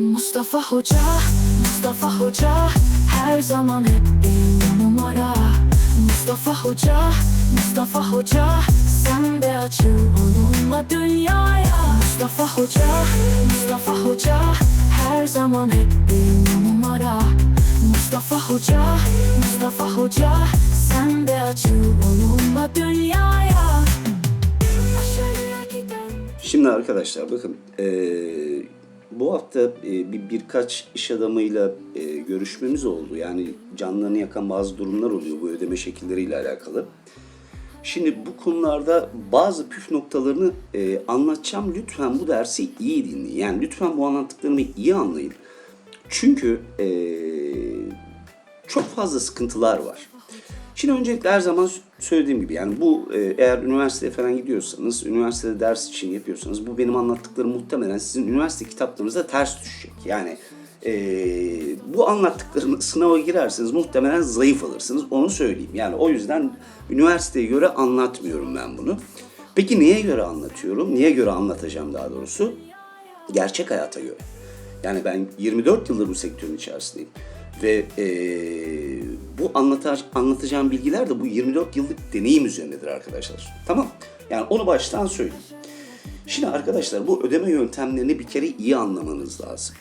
Mustafa Hoca, Mustafa Hoca Her zaman hep bir numara. Mustafa Hoca, Mustafa Hoca Sen de açıl onunla dünyaya. Mustafa Hoca, Mustafa Hoca Her zaman hep bir numara. Mustafa Hoca, Mustafa Hoca Sen de açıl onunla dünyaya. Şimdi arkadaşlar bakın eee, bu hafta eee, bir birkaç iş adamıyla eee, görüşmemiz oldu. Yani canlarını yakan bazı durumlar oluyor bu ödeme şekilleriyle alakalı. Şimdi bu konularda bazı püf noktalarını eee, anlatacağım. Lütfen bu dersi iyi dinleyin. Yani lütfen bu anlattıklarımı iyi anlayın. Çünkü eee, çok fazla sıkıntılar var. Şimdi öncelikle her zaman söylediğim gibi yani bu e, eğer üniversiteye falan gidiyorsanız, üniversitede ders için yapıyorsanız bu benim anlattıklarım muhtemelen sizin üniversite kitaplarınıza ters düşecek. Yani e, bu anlattıklarımı sınava girerseniz muhtemelen zayıf alırsınız onu söyleyeyim. Yani o yüzden üniversiteye göre anlatmıyorum ben bunu. Peki neye göre anlatıyorum? Niye göre anlatacağım daha doğrusu? gerçek hayata göre. Yani ben 24 yıldır bu sektörün içerisindeyim. Ve eee, bu anlatar, anlatacağım bilgiler de bu 24 yıllık deneyim üzerindedir arkadaşlar. Tamam. Yani onu baştan söyleyeyim. Şimdi arkadaşlar bu ödeme yöntemlerini bir kere iyi anlamanız lazım.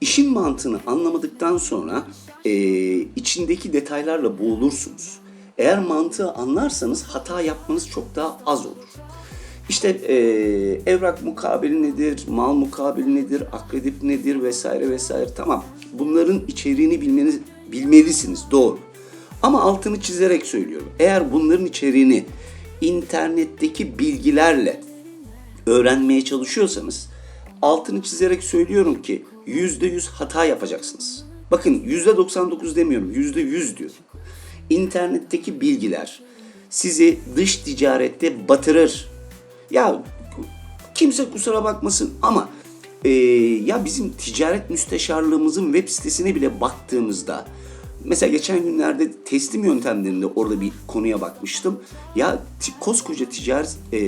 İşin mantığını anlamadıktan sonra eee, içindeki detaylarla boğulursunuz. Eğer mantığı anlarsanız hata yapmanız çok daha az olur. İşte eee, evrak mukabili nedir, mal mukabili nedir, akredip nedir vesaire vesaire tamam. Bunların içeriğini bilmeniz, bilmelisiniz doğru. Ama altını çizerek söylüyorum. Eğer bunların içeriğini internetteki bilgilerle öğrenmeye çalışıyorsanız altını çizerek söylüyorum ki yüzde yüz hata yapacaksınız. Bakın yüzde 99 demiyorum yüzde yüz diyorum. İnternetteki bilgiler sizi dış ticarette batırır. Ya kimse kusura bakmasın ama e, ya bizim ticaret müsteşarlığımızın web sitesine bile baktığımızda mesela geçen günlerde teslim yöntemlerinde orada bir konuya bakmıştım. Ya koskoca Ticaret e,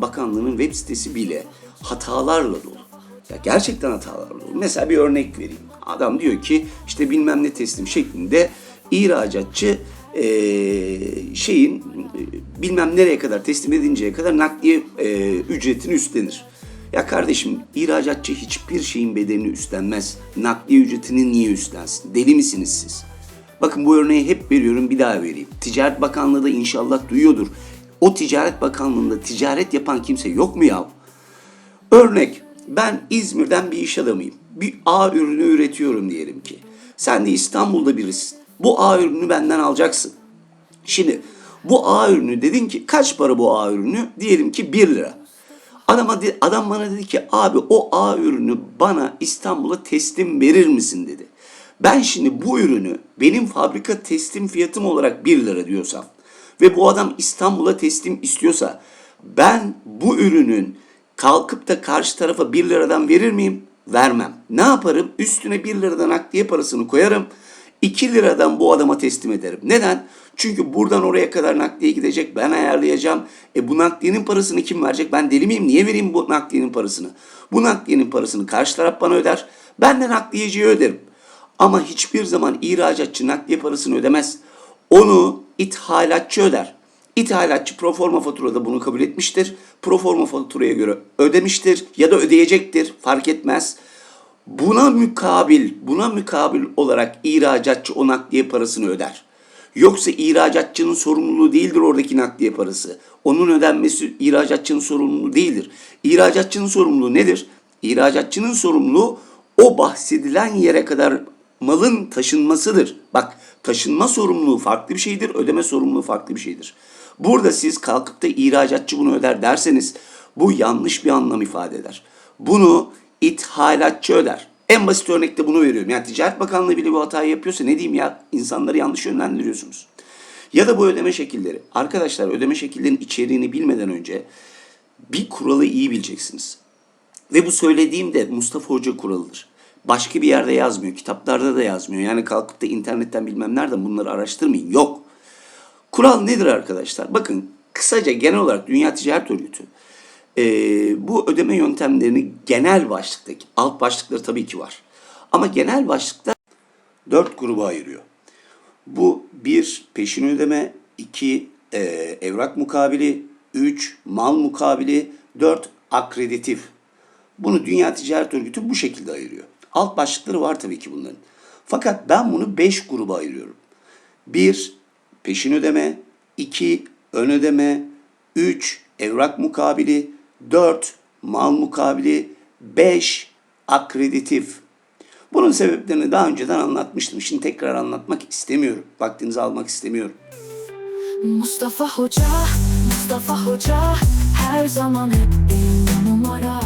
Bakanlığı'nın web sitesi bile hatalarla dolu. Ya gerçekten hatalarla dolu. Mesela bir örnek vereyim. Adam diyor ki işte bilmem ne teslim şeklinde ihracatçı e, şeyin e, bilmem nereye kadar teslim edinceye kadar nakliye e, ücretini üstlenir. Ya kardeşim ihracatçı hiçbir şeyin bedelini üstlenmez. Nakliye ücretini niye üstlensin? Deli misiniz siz? Bakın bu örneği hep veriyorum bir daha vereyim. Ticaret Bakanlığı da inşallah duyuyordur. O Ticaret Bakanlığı'nda ticaret yapan kimse yok mu ya? Örnek ben İzmir'den bir iş adamıyım. Bir A ürünü üretiyorum diyelim ki. Sen de İstanbul'da birisin. Bu A ürünü benden alacaksın. Şimdi bu A ürünü dedin ki kaç para bu A ürünü? Diyelim ki 1 lira. Adama adam bana dedi ki abi o A ürünü bana İstanbul'a teslim verir misin dedi. Ben şimdi bu ürünü benim fabrika teslim fiyatım olarak 1 lira diyorsam ve bu adam İstanbul'a teslim istiyorsa ben bu ürünün kalkıp da karşı tarafa 1 liradan verir miyim? Vermem. Ne yaparım? Üstüne 1 liradan nakliye parasını koyarım. 2 liradan bu adama teslim ederim. Neden? Çünkü buradan oraya kadar nakliye gidecek. Ben ayarlayacağım. E bu nakliyenin parasını kim verecek? Ben deli miyim? Niye vereyim bu nakliyenin parasını? Bu nakliyenin parasını karşı taraf bana öder. Ben de nakliyeciye öderim. Ama hiçbir zaman ihracatçı nakliye parasını ödemez. Onu ithalatçı öder. İthalatçı proforma faturada bunu kabul etmiştir. Proforma faturaya göre ödemiştir ya da ödeyecektir fark etmez. Buna mukabil, buna mukabil olarak ihracatçı o nakliye parasını öder. Yoksa ihracatçının sorumluluğu değildir oradaki nakliye parası. Onun ödenmesi ihracatçının sorumluluğu değildir. İhracatçının sorumluluğu nedir? İhracatçının sorumluluğu o bahsedilen yere kadar malın taşınmasıdır. Bak taşınma sorumluluğu farklı bir şeydir, ödeme sorumluluğu farklı bir şeydir. Burada siz kalkıp da ihracatçı bunu öder derseniz bu yanlış bir anlam ifade eder. Bunu ithalatçı öder. En basit örnekte bunu veriyorum. Yani Ticaret Bakanlığı bile bu hatayı yapıyorsa ne diyeyim ya insanları yanlış yönlendiriyorsunuz. Ya da bu ödeme şekilleri. Arkadaşlar ödeme şekillerinin içeriğini bilmeden önce bir kuralı iyi bileceksiniz. Ve bu söylediğim de Mustafa Hoca kuralıdır. Başka bir yerde yazmıyor. Kitaplarda da yazmıyor. Yani kalkıp da internetten bilmem nereden bunları araştırmayın. Yok. Kural nedir arkadaşlar? Bakın kısaca genel olarak Dünya Ticaret Örgütü e, bu ödeme yöntemlerini genel başlıktaki alt başlıkları tabii ki var. Ama genel başlıkta dört gruba ayırıyor. Bu bir peşin ödeme, iki e, evrak mukabili, üç mal mukabili, dört akreditif. Bunu Dünya Ticaret Örgütü bu şekilde ayırıyor. Alt başlıkları var tabii ki bunların. Fakat ben bunu beş gruba ayırıyorum. Bir, peşin ödeme. iki ön ödeme. Üç, evrak mukabili. Dört, mal mukabili. Beş, akreditif. Bunun sebeplerini daha önceden anlatmıştım. Şimdi tekrar anlatmak istemiyorum. Vaktinizi almak istemiyorum. Mustafa Hoca, Mustafa Hoca Her zaman hep bir numara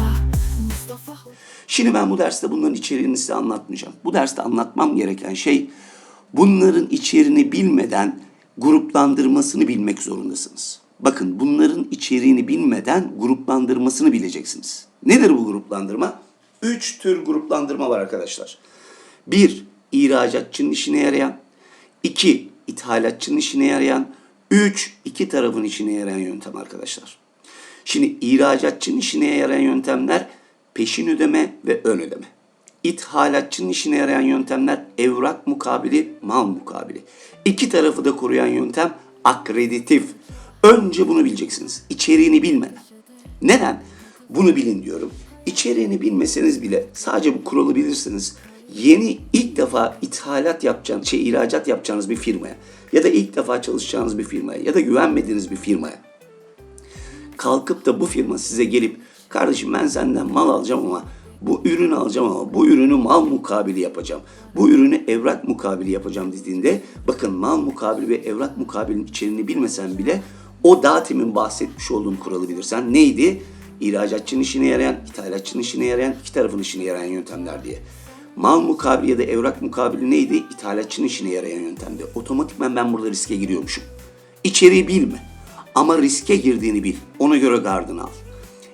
Mustafa Hoca Şimdi ben bu derste bunların içeriğini size anlatmayacağım. Bu derste anlatmam gereken şey bunların içeriğini bilmeden gruplandırmasını bilmek zorundasınız. Bakın bunların içeriğini bilmeden gruplandırmasını bileceksiniz. Nedir bu gruplandırma? Üç tür gruplandırma var arkadaşlar. Bir, ihracatçının işine yarayan. iki ithalatçının işine yarayan. Üç, iki tarafın işine yarayan yöntem arkadaşlar. Şimdi ihracatçının işine yarayan yöntemler peşin ödeme ve ön ödeme. İthalatçının işine yarayan yöntemler evrak mukabili, mal mukabili. İki tarafı da koruyan yöntem akreditif. Önce bunu bileceksiniz. İçeriğini bilmeden. Neden? Bunu bilin diyorum. İçeriğini bilmeseniz bile sadece bu kuralı bilirsiniz. Yeni ilk defa ithalat yapacağınız, şey ihracat yapacağınız bir firmaya ya da ilk defa çalışacağınız bir firmaya ya da güvenmediğiniz bir firmaya kalkıp da bu firma size gelip kardeşim ben senden mal alacağım ama bu ürünü alacağım ama bu ürünü mal mukabili yapacağım. Bu ürünü evrak mukabili yapacağım dediğinde bakın mal mukabili ve evrak mukabilinin içeriğini bilmesen bile o daha temin bahsetmiş olduğum kuralı bilirsen neydi? İhracatçının işine yarayan, ithalatçının işine yarayan, iki tarafın işine yarayan yöntemler diye. Mal mukabili ya da evrak mukabili neydi? İthalatçının işine yarayan yöntemdi. Otomatikman ben burada riske giriyormuşum. İçeriği bilme. Ama riske girdiğini bil. Ona göre gardını al.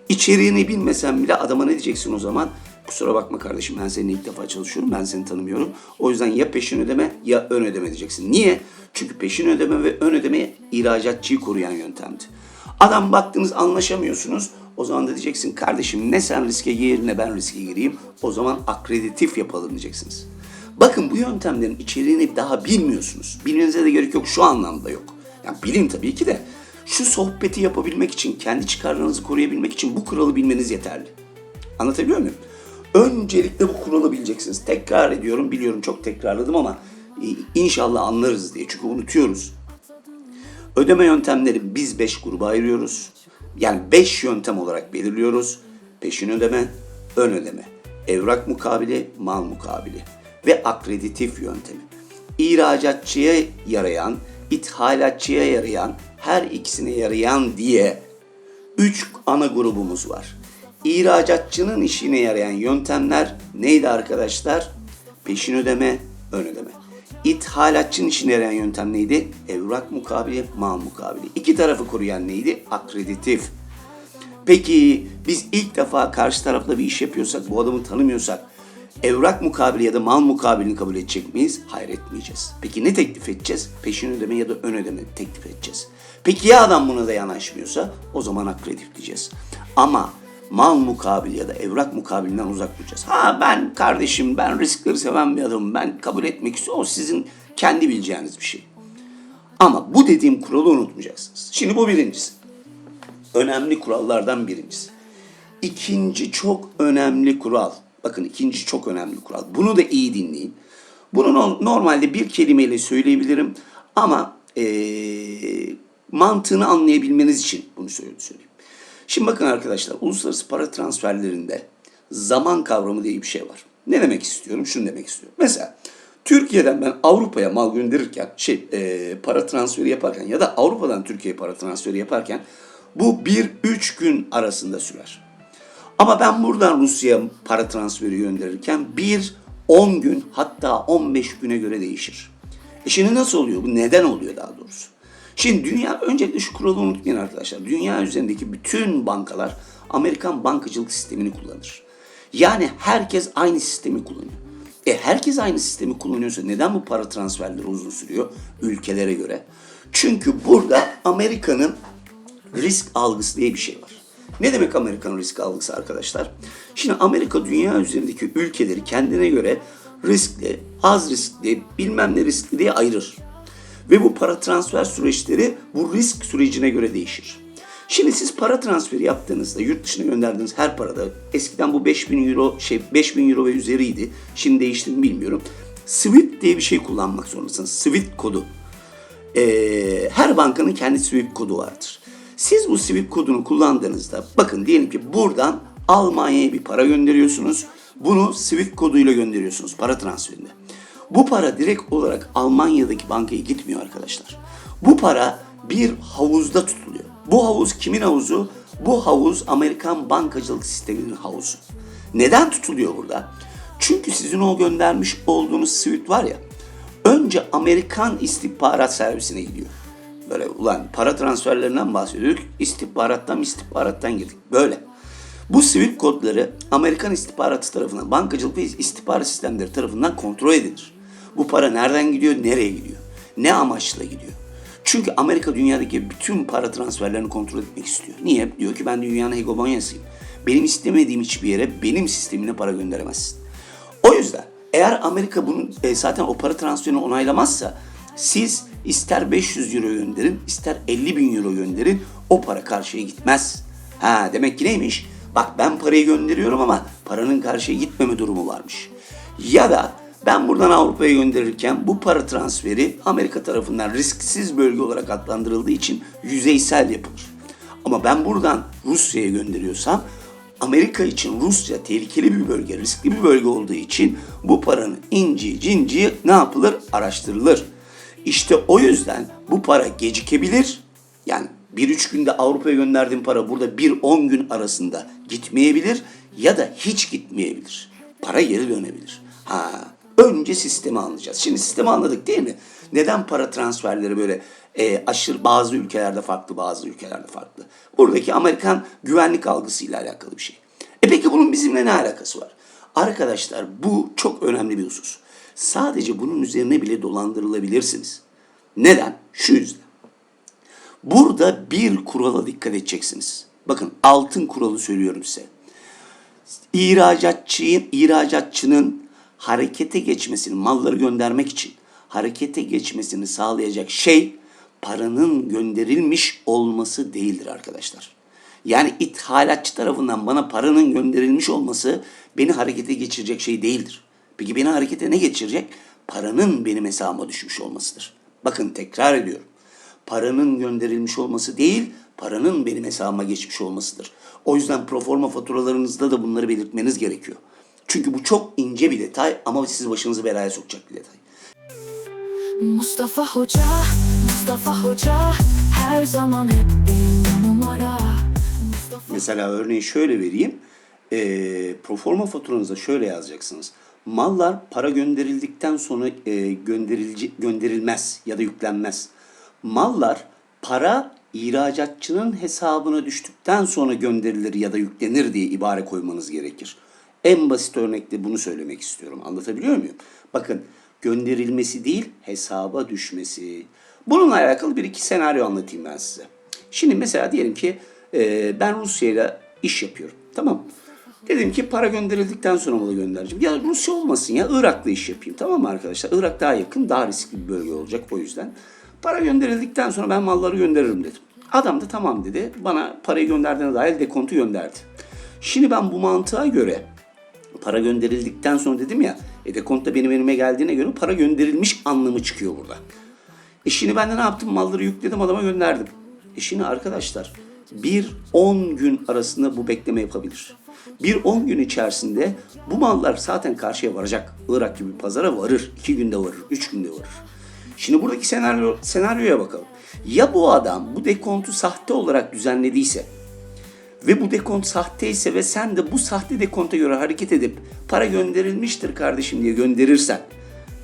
İçeriğini bilmesen bile adama ne diyeceksin o zaman? Kusura bakma kardeşim ben seninle ilk defa çalışıyorum. Ben seni tanımıyorum. O yüzden ya peşin ödeme ya ön ödeme diyeceksin. Niye? Çünkü peşin ödeme ve ön ödeme ihracatçıyı koruyan yöntemdi. Adam baktınız anlaşamıyorsunuz. O zaman da diyeceksin kardeşim ne sen riske gir ne ben riske gireyim. O zaman akreditif yapalım diyeceksiniz. Bakın bu yöntemlerin içeriğini daha bilmiyorsunuz. Bilmenize de gerek yok şu anlamda yok. Yani bilin tabii ki de şu sohbeti yapabilmek için, kendi çıkarlarınızı koruyabilmek için bu kuralı bilmeniz yeterli. Anlatabiliyor muyum? Öncelikle bu kuralı bileceksiniz. Tekrar ediyorum, biliyorum çok tekrarladım ama e, inşallah anlarız diye. Çünkü unutuyoruz. Ödeme yöntemleri biz 5 gruba ayırıyoruz. Yani 5 yöntem olarak belirliyoruz. Peşin ödeme, ön ödeme, evrak mukabili, mal mukabili ve akreditif yöntemi. İhracatçıya yarayan, ithalatçıya yarayan, her ikisine yarayan diye 3 ana grubumuz var. İhracatçının işine yarayan yöntemler neydi arkadaşlar? Peşin ödeme, ön ödeme. İthalatçının işine yarayan yöntem neydi? Evrak mukabili, mal mukabili. İki tarafı koruyan neydi? Akreditif. Peki biz ilk defa karşı tarafla bir iş yapıyorsak, bu adamı tanımıyorsak evrak mukabili ya da mal mukabilini kabul edecek miyiz? Hayır etmeyeceğiz. Peki ne teklif edeceğiz? Peşin ödeme ya da ön ödeme teklif edeceğiz. Peki ya adam buna da yanaşmıyorsa o zaman akreditif diyeceğiz. Ama mal mukabili ya da evrak mukabilinden uzak duracağız. Ha ben kardeşim ben riskleri seven bir adamım ben kabul etmek istiyorum. O sizin kendi bileceğiniz bir şey. Ama bu dediğim kuralı unutmayacaksınız. Şimdi bu birincisi. Önemli kurallardan birincisi. İkinci çok önemli kural. Bakın ikinci çok önemli kural. Bunu da iyi dinleyin. Bunu no- normalde bir kelimeyle söyleyebilirim ama eee, mantığını anlayabilmeniz için bunu söyle- söyleyeyim. Şimdi bakın arkadaşlar uluslararası para transferlerinde zaman kavramı diye bir şey var. Ne demek istiyorum? Şunu demek istiyorum. Mesela Türkiye'den ben Avrupa'ya mal gönderirken, şey e, para transferi yaparken ya da Avrupa'dan Türkiye'ye para transferi yaparken bu 1-3 gün arasında sürer. Ama ben buradan Rusya'ya para transferi gönderirken 1-10 gün hatta 15 güne göre değişir. E şimdi nasıl oluyor? Bu neden oluyor daha doğrusu? Şimdi dünya, öncelikle şu kuralı unutmayın arkadaşlar. Dünya üzerindeki bütün bankalar Amerikan bankacılık sistemini kullanır. Yani herkes aynı sistemi kullanıyor. E herkes aynı sistemi kullanıyorsa neden bu para transferleri uzun sürüyor ülkelere göre? Çünkü burada Amerika'nın risk algısı diye bir şey var. Ne demek Amerikan risk algısı arkadaşlar? Şimdi Amerika dünya üzerindeki ülkeleri kendine göre riskli, az riskli, bilmem ne riskli diye ayırır. Ve bu para transfer süreçleri bu risk sürecine göre değişir. Şimdi siz para transferi yaptığınızda yurt dışına gönderdiğiniz her parada eskiden bu 5000 euro şey 5000 euro ve üzeriydi. Şimdi değişti mi bilmiyorum. Swift diye bir şey kullanmak zorundasınız. Swift kodu. Ee, her bankanın kendi Swift kodu vardır. Siz bu Swift kodunu kullandığınızda bakın diyelim ki buradan Almanya'ya bir para gönderiyorsunuz. Bunu Swift koduyla gönderiyorsunuz para transferinde. Bu para direkt olarak Almanya'daki bankaya gitmiyor arkadaşlar. Bu para bir havuzda tutuluyor. Bu havuz kimin havuzu? Bu havuz Amerikan bankacılık sisteminin havuzu. Neden tutuluyor burada? Çünkü sizin o göndermiş olduğunuz Swift var ya, önce Amerikan istihbarat servisine gidiyor. Böyle ulan para transferlerinden bahsediyorduk. İstihbarattan istihbarattan girdik. Böyle. Bu Swift kodları Amerikan istihbaratı tarafından, bankacılık ve istihbarat sistemleri tarafından kontrol edilir. Bu para nereden gidiyor, nereye gidiyor? Ne amaçla gidiyor? Çünkü Amerika dünyadaki bütün para transferlerini kontrol etmek istiyor. Niye? Diyor ki ben dünyanın hegemonyasıyım. Benim istemediğim hiçbir yere benim sistemine para gönderemezsin. O yüzden eğer Amerika bunun e, zaten o para transferini onaylamazsa siz ister 500 euro gönderin ister 50 bin euro gönderin o para karşıya gitmez. Ha demek ki neymiş? Bak ben parayı gönderiyorum ama paranın karşıya gitmeme durumu varmış. Ya da ben buradan Avrupa'ya gönderirken bu para transferi Amerika tarafından risksiz bölge olarak adlandırıldığı için yüzeysel yapılır. Ama ben buradan Rusya'ya gönderiyorsam Amerika için Rusya tehlikeli bir bölge, riskli bir bölge olduğu için bu paranın inci cinci ne yapılır? Araştırılır. İşte o yüzden bu para gecikebilir. Yani bir üç günde Avrupa'ya gönderdiğim para burada 1-10 gün arasında gitmeyebilir ya da hiç gitmeyebilir. Para geri dönebilir. Ha, önce sistemi anlayacağız. Şimdi sistemi anladık değil mi? Neden para transferleri böyle e, aşırı bazı ülkelerde farklı bazı ülkelerde farklı? Buradaki Amerikan güvenlik algısıyla alakalı bir şey. E peki bunun bizimle ne alakası var? Arkadaşlar bu çok önemli bir husus. Sadece bunun üzerine bile dolandırılabilirsiniz. Neden? Şu yüzden. Burada bir kurala dikkat edeceksiniz. Bakın altın kuralı söylüyorum size. İhracatçının, ihracatçının harekete geçmesini, malları göndermek için harekete geçmesini sağlayacak şey paranın gönderilmiş olması değildir arkadaşlar. Yani ithalatçı tarafından bana paranın gönderilmiş olması beni harekete geçirecek şey değildir. Peki beni harekete ne geçirecek? Paranın benim hesabıma düşmüş olmasıdır. Bakın tekrar ediyorum. Paranın gönderilmiş olması değil, paranın benim hesabıma geçmiş olmasıdır. O yüzden proforma faturalarınızda da bunları belirtmeniz gerekiyor. Çünkü bu çok ince bir detay ama sizi başınızı belaya sokacak bir detay. Mustafa Hoca, Mustafa Hoca her zaman hep bir numara. Mustafa Mesela örneği şöyle vereyim. E, proforma faturanıza şöyle yazacaksınız. Mallar para gönderildikten sonra e, gönderilce, gönderilmez ya da yüklenmez. Mallar para ihracatçının hesabına düştükten sonra gönderilir ya da yüklenir diye ibare koymanız gerekir. En basit örnekte bunu söylemek istiyorum. Anlatabiliyor muyum? Bakın gönderilmesi değil hesaba düşmesi. Bununla alakalı bir iki senaryo anlatayım ben size. Şimdi mesela diyelim ki e, ben Rusya ile iş yapıyorum. Tamam? Dedim ki para gönderildikten sonra malı göndereceğim. Ya Rusya olmasın ya Irak'la iş yapayım. Tamam mı arkadaşlar? Irak daha yakın, daha riskli bir bölge olacak o yüzden. Para gönderildikten sonra ben malları gönderirim dedim. Adam da tamam dedi. Bana parayı gönderdiğine dair dekontu gönderdi. Şimdi ben bu mantığa göre para gönderildikten sonra dedim ya e dekont da benim elime geldiğine göre para gönderilmiş anlamı çıkıyor burada. E şimdi ben de ne yaptım? Malları yükledim adama gönderdim. E şimdi arkadaşlar bir 10 gün arasında bu bekleme yapabilir. Bir 10 gün içerisinde bu mallar zaten karşıya varacak. Irak gibi pazara varır. 2 günde varır, 3 günde varır. Şimdi buradaki senaryo, senaryoya bakalım. Ya bu adam bu dekontu sahte olarak düzenlediyse ve bu dekont sahteyse ve sen de bu sahte dekonta göre hareket edip para gönderilmiştir kardeşim diye gönderirsen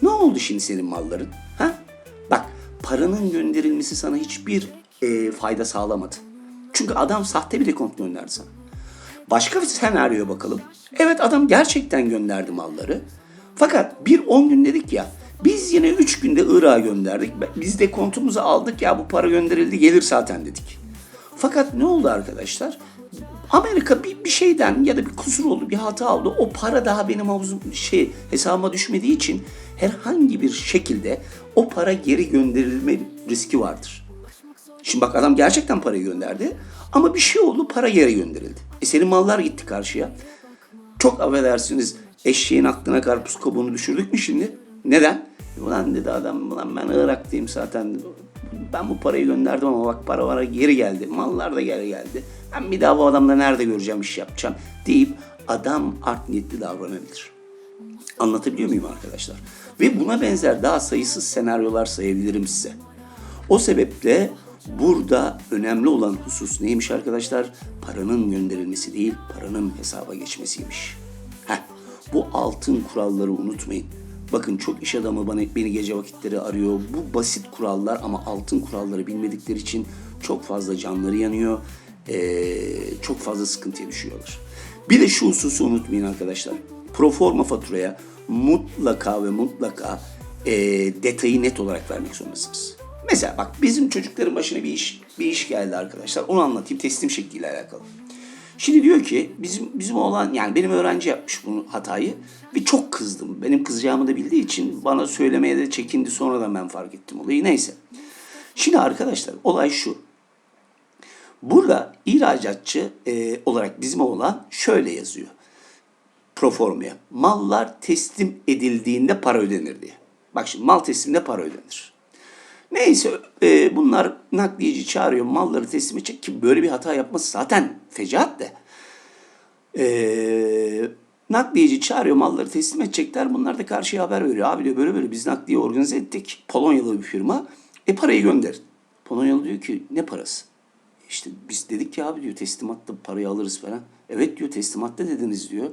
ne oldu şimdi senin malların? Ha? Bak paranın gönderilmesi sana hiçbir e, fayda sağlamadı. Çünkü adam sahte bir dekont gönderdi sana. Başka bir senaryoya bakalım. Evet adam gerçekten gönderdi malları. Fakat bir 10 gün dedik ya biz yine 3 günde Irak'a gönderdik. Biz de kontumuzu aldık ya bu para gönderildi gelir zaten dedik. Fakat ne oldu arkadaşlar? Amerika bir, bir şeyden ya da bir kusur oldu, bir hata oldu. O para daha benim havuzum şey hesabıma düşmediği için herhangi bir şekilde o para geri gönderilme riski vardır. Şimdi bak adam gerçekten parayı gönderdi ama bir şey oldu para geri gönderildi. E senin mallar gitti karşıya. Çok affedersiniz eşeğin aklına karpuz kabuğunu düşürdük mü şimdi? Neden? Ulan dedi adam ulan ben Irak'tayım zaten. Ben bu parayı gönderdim ama bak para bana geri geldi. Mallar da geri geldi. Ben bir daha bu adamla nerede göreceğim iş yapacağım deyip adam art niyetli davranabilir. Anlatabiliyor muyum arkadaşlar? Ve buna benzer daha sayısız senaryolar sayabilirim size. O sebeple burada önemli olan husus neymiş arkadaşlar? Paranın gönderilmesi değil, paranın hesaba geçmesiymiş. Heh, bu altın kuralları unutmayın. Bakın çok iş adamı bana, beni gece vakitleri arıyor. Bu basit kurallar ama altın kuralları bilmedikleri için çok fazla canları yanıyor. Ee, çok fazla sıkıntıya düşüyorlar. Bir de şu hususu unutmayın arkadaşlar. Proforma faturaya mutlaka ve mutlaka e, detayı net olarak vermek zorundasınız. Mesela bak bizim çocukların başına bir iş bir iş geldi arkadaşlar. Onu anlatayım teslim şekliyle alakalı. Şimdi diyor ki bizim bizim oğlan yani benim öğrenci yapmış bunu hatayı ve çok kızdım. Benim kızacağımı da bildiği için bana söylemeye de çekindi. Sonradan ben fark ettim olayı. Neyse. Şimdi arkadaşlar olay şu. Burada ihracatçı e, olarak bizim oğlan şöyle yazıyor. Proformaya. Mallar teslim edildiğinde para ödenir diye. Bak şimdi mal teslimde para ödenir. Neyse e, bunlar nakliyeci çağırıyor malları teslim edecek ki böyle bir hata yapması zaten fecaat de. E, nakliyeci çağırıyor malları teslim edecekler. Bunlar da karşıya haber veriyor. Abi diyor böyle böyle biz nakliye organize ettik. Polonyalı bir firma. E parayı gönderin. Polonyalı diyor ki ne parası? İşte biz dedik ki abi diyor teslimatta parayı alırız falan. Evet diyor teslimatta dediniz diyor.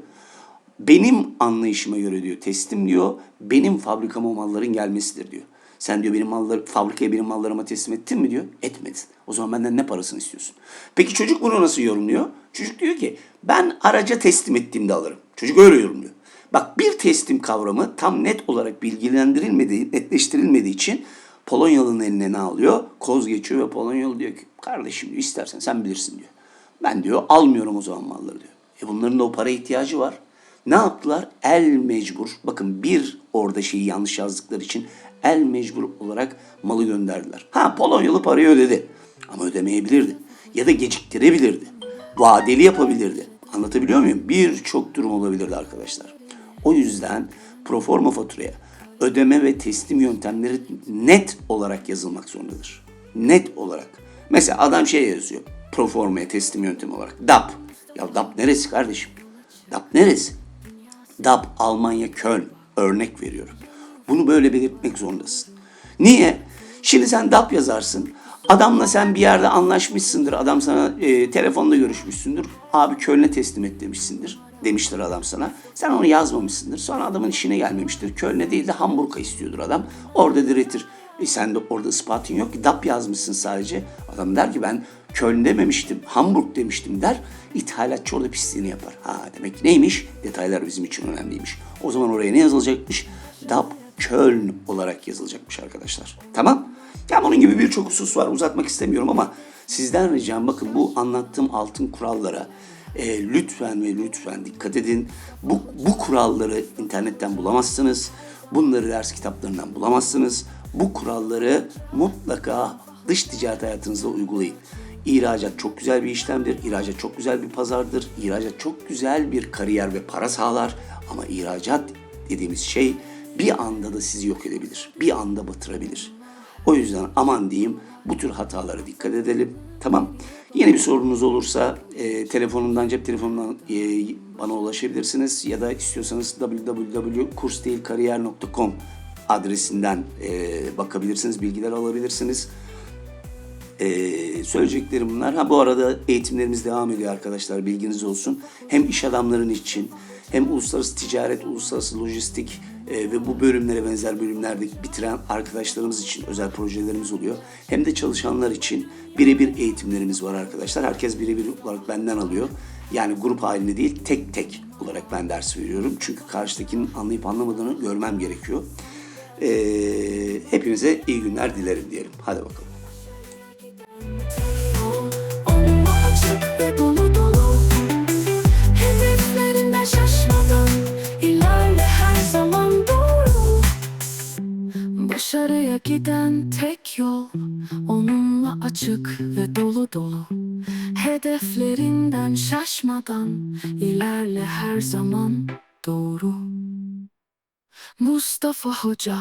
Benim anlayışıma göre diyor teslim diyor benim fabrikama malların gelmesidir diyor. Sen diyor benim malları fabrikaya benim mallarıma teslim ettin mi diyor. Etmedin. O zaman benden ne parasını istiyorsun? Peki çocuk bunu nasıl yorumluyor? Çocuk diyor ki ben araca teslim ettiğimde alırım. Çocuk öyle yorumluyor. Bak bir teslim kavramı tam net olarak bilgilendirilmediği, netleştirilmediği için Polonyalı'nın eline ne alıyor? Koz geçiyor ve Polonyalı diyor ki kardeşim diyor istersen sen bilirsin diyor. Ben diyor almıyorum o zaman malları diyor. E bunların da o para ihtiyacı var. Ne yaptılar? El mecbur. Bakın bir orada şeyi yanlış yazdıkları için el mecbur olarak malı gönderdiler. Ha Polonyalı parayı ödedi. Ama ödemeyebilirdi. Ya da geciktirebilirdi. Vadeli yapabilirdi. Anlatabiliyor muyum? Birçok durum olabilirdi arkadaşlar. O yüzden proforma faturaya ödeme ve teslim yöntemleri net olarak yazılmak zorundadır. Net olarak. Mesela adam şey yazıyor. Proformaya teslim yöntemi olarak. DAP. Ya DAP neresi kardeşim? DAP neresi? DAP Almanya Köln örnek veriyorum. Bunu böyle belirtmek zorundasın. Niye? Şimdi sen DAP yazarsın. Adamla sen bir yerde anlaşmışsındır. Adam sana e, telefonda görüşmüşsündür. Abi Köln'e teslim et demişsindir. Demiştir adam sana. Sen onu yazmamışsındır. Sonra adamın işine gelmemiştir. Köln'e değil de Hamburg'a istiyordur adam. Orada diretir. E sen de orada ispatın yok ki. DAP yazmışsın sadece. Adam der ki ben Köln dememiştim, Hamburg demiştim der. İthalatçı orada pisliğini yapar. Ha demek neymiş? Detaylar bizim için önemliymiş. O zaman oraya ne yazılacakmış? DAP Köln olarak yazılacakmış arkadaşlar. Tamam? Ya bunun gibi birçok husus var. Uzatmak istemiyorum ama sizden ricam bakın bu anlattığım altın kurallara e, lütfen ve lütfen dikkat edin. Bu, bu kuralları internetten bulamazsınız. Bunları ders kitaplarından bulamazsınız. Bu kuralları mutlaka dış ticaret hayatınızda uygulayın. İhracat çok güzel bir işlemdir. İhracat çok güzel bir pazardır. İhracat çok güzel bir kariyer ve para sağlar. Ama ihracat dediğimiz şey bir anda da sizi yok edebilir. Bir anda batırabilir. O yüzden aman diyeyim bu tür hatalara dikkat edelim. Tamam. Yeni bir sorunuz olursa e, telefonumdan, cep telefonundan e, bana ulaşabilirsiniz. Ya da istiyorsanız www.kursdeyilkariyer.com adresinden e, bakabilirsiniz, bilgiler alabilirsiniz. Ee, söyleyeceklerim bunlar. Ha bu arada eğitimlerimiz devam ediyor arkadaşlar bilginiz olsun. Hem iş adamların için hem uluslararası ticaret, uluslararası lojistik e, ve bu bölümlere benzer bölümlerde bitiren arkadaşlarımız için özel projelerimiz oluyor. Hem de çalışanlar için birebir eğitimlerimiz var arkadaşlar. Herkes birebir olarak benden alıyor. Yani grup halinde değil tek tek olarak ben ders veriyorum. Çünkü karşıdakinin anlayıp anlamadığını görmem gerekiyor. Ee, hepinize iyi günler dilerim diyelim. Hadi bakalım. zaman doğru. Başarıya giden tek yol Onunla açık ve dolu dolu. Hedeflerinden şaşmadan ilerle her zaman doğru. Mustafa Hoca